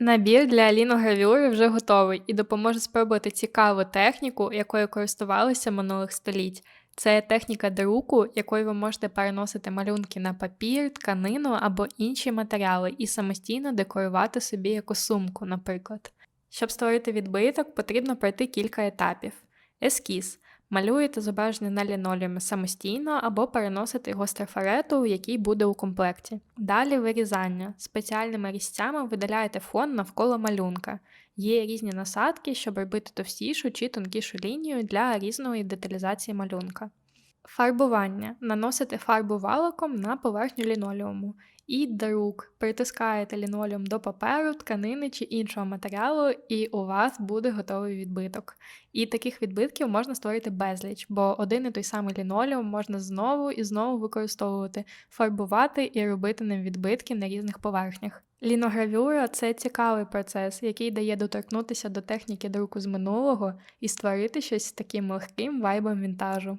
Набір для ліногравюри вже готовий і допоможе спробувати цікаву техніку, якою користувалися минулих століть. Це техніка друку, якою ви можете переносити малюнки на папір, тканину або інші матеріали і самостійно декорувати собі яку сумку, наприклад. Щоб створити відбиток, потрібно пройти кілька етапів. Ескіз. Малюєте зображення на лінолеумі самостійно або переносите його з трафарету, який буде у комплекті. Далі вирізання. Спеціальними різцями видаляєте фон навколо малюнка. Є різні насадки, щоб робити товстішу чи тонкішу лінію для різної деталізації малюнка. Фарбування. Наносите фарбу валиком на поверхню лінолеуму. І друк. Притискаєте лінолеум до паперу, тканини чи іншого матеріалу, і у вас буде готовий відбиток. І таких відбитків можна створити безліч, бо один і той самий лінолеум можна знову і знову використовувати, фарбувати і робити ним відбитки на різних поверхнях. Ліногравюра це цікавий процес, який дає доторкнутися до техніки друку з минулого і створити щось з таким легким вайбом вінтажу.